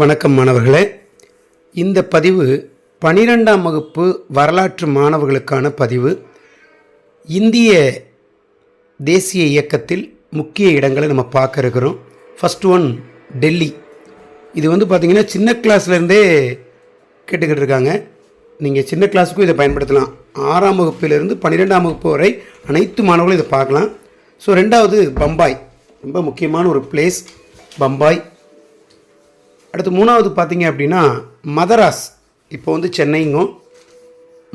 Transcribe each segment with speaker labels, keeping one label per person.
Speaker 1: வணக்கம் மாணவர்களே. இந்த பதிவு பனிரெண்டாம் வகுப்பு வரலாற்று மாணவர்களுக்கான பதிவு. இந்திய தேசிய இயக்கத்தில் முக்கிய இடங்களை நம்ம பார்க்க இருக்கிறோம். First one Delhi. இது வந்து பார்த்திங்கன்னா சின்ன கிளாஸ்லேருந்தே கேட்டுக்கிட்டு இருக்காங்க. நீங்கள் சின்ன கிளாஸுக்கும் இதை பயன்படுத்தலாம். ஆறாம் வகுப்பிலிருந்து பன்னிரெண்டாம் வகுப்பு வரை அனைத்து மாணவர்களும் இதை பார்க்கலாம். ஸோ ரெண்டாவது பம்பாய். ரொம்ப முக்கியமான ஒரு பிளேஸ் பம்பாய். அடுத்து மூணாவது பார்த்தீங்க அப்படின்னா மதராஸ். இப்போ வந்து சென்னைங்கும்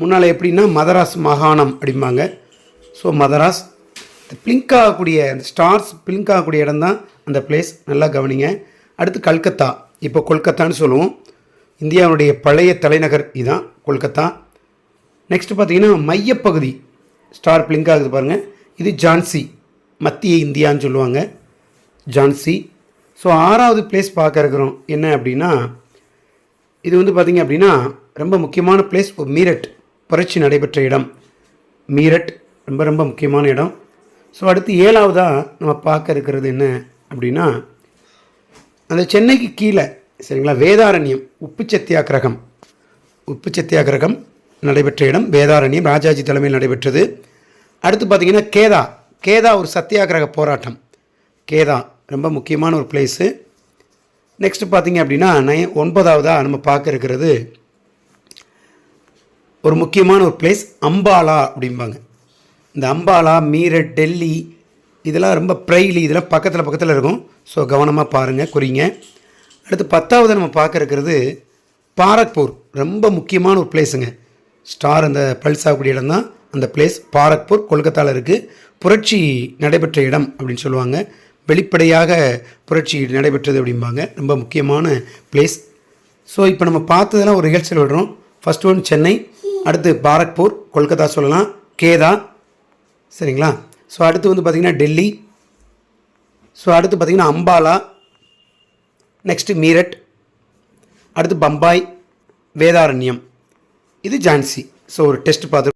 Speaker 1: முன்னால் எப்படின்னா மதராஸ் மாகாணம் அப்படிம்பாங்க. ஸோ மதராஸ் பிளிங்க் ஆகக்கூடிய அந்த ஸ்டார்ஸ் பிளிங்க் ஆகக்கூடிய இடம் தான் அந்த பிளேஸ் நல்லா கவனிங்க. அடுத்து கல்கத்தா. இப்போ கொல்கத்தான்னு சொல்லுவோம். இந்தியாவுடைய பழைய தலைநகர் இதுதான் கொல்கத்தா. நெக்ஸ்ட் பார்த்தீங்கன்னா மையப்பகுதி. ஸ்டார் பிளிங்க் ஆகுது பாருங்கள் இது ஜான்சி மத்திய இந்தியான்னு சொல்லுவாங்க. ஜான்சி ஸோ ஆறாவது பிளேஸ் பார்க்க இருக்கிறோம் என்ன அப்படின்னா இது வந்து பார்த்திங்க அப்படின்னா ரொம்ப முக்கியமான பிளேஸ் மீரட் புரட்சி நடைபெற்ற இடம். மீரட் ரொம்ப ரொம்ப முக்கியமான இடம். ஸோ அடுத்து ஏழாவதாக நம்ம பார்க்க இருக்கிறது என்ன அப்படின்னா அந்த சென்னைக்கு கீழே சரிங்களா வேதாரண்யம் உப்பு சத்தியாகிரகம் உப்பு சத்தியாகிரகம் நடைபெற்ற இடம் வேதாரண்யம் ராஜாஜி தலைமையில் நடைபெற்றது. அடுத்து பார்த்திங்கன்னா கேதா. கேதா ஒரு சத்தியாகிரக போராட்டம். கேதா. ரொம்ப முக்கியமான ஒரு பிளேஸு நெக்ஸ்ட் பார்த்தீங்க அப்படின்னா நை ஒன்பதாவதாக நம்ம பார்க்க இருக்கிறது. ஒரு முக்கியமான ஒரு பிளேஸ் அம்பாலா அப்படிம்பாங்க. இந்த அம்பாலா மீரட் டெல்லி இதெல்லாம் ரொம்ப ப்ரைலி இதெல்லாம் பக்கத்தில் பக்கத்தில் இருக்கும். ஸோ கவனமாக பாருங்கள் குறிங்க. அடுத்து பத்தாவது நம்ம பார்க்க இருக்கிறது பாரக்பூர். ரொம்ப முக்கியமான ஒரு பிளேஸுங்க ஸ்டார் அந்த பல்ஸ் ஆகக்கூடிய இடம் தான் அந்த பிளேஸ் பாரக்பூர் கொல்கத்தாவில் இருக்குது புரட்சி நடைபெற்ற இடம் அப்படின்னு சொல்லுவாங்க. வெளிப்படையாக புரட்சி நடைபெற்றது அப்படிம்பாங்க. ரொம்ப முக்கியமான பிளேஸ் ஸோ இப்போ நம்ம பார்த்ததெல்லாம் ஒரு நிகழ்ச்சியில் விடுறோம். First one Chennai. அடுத்து பாரக்பூர் கொல்கத்தா சொல்லலாம். கேதா. சரிங்களா? ஸோ அடுத்து வந்து பார்த்திங்கன்னா டெல்லி. ஸோ அடுத்து பார்த்திங்கன்னா அம்பாலா. நெக்ஸ்ட்டு மீரட். அடுத்து பம்பாய் வேதாரண்யம். இது ஜான்சி. ஸோ ஒரு டெஸ்ட் பார்த்து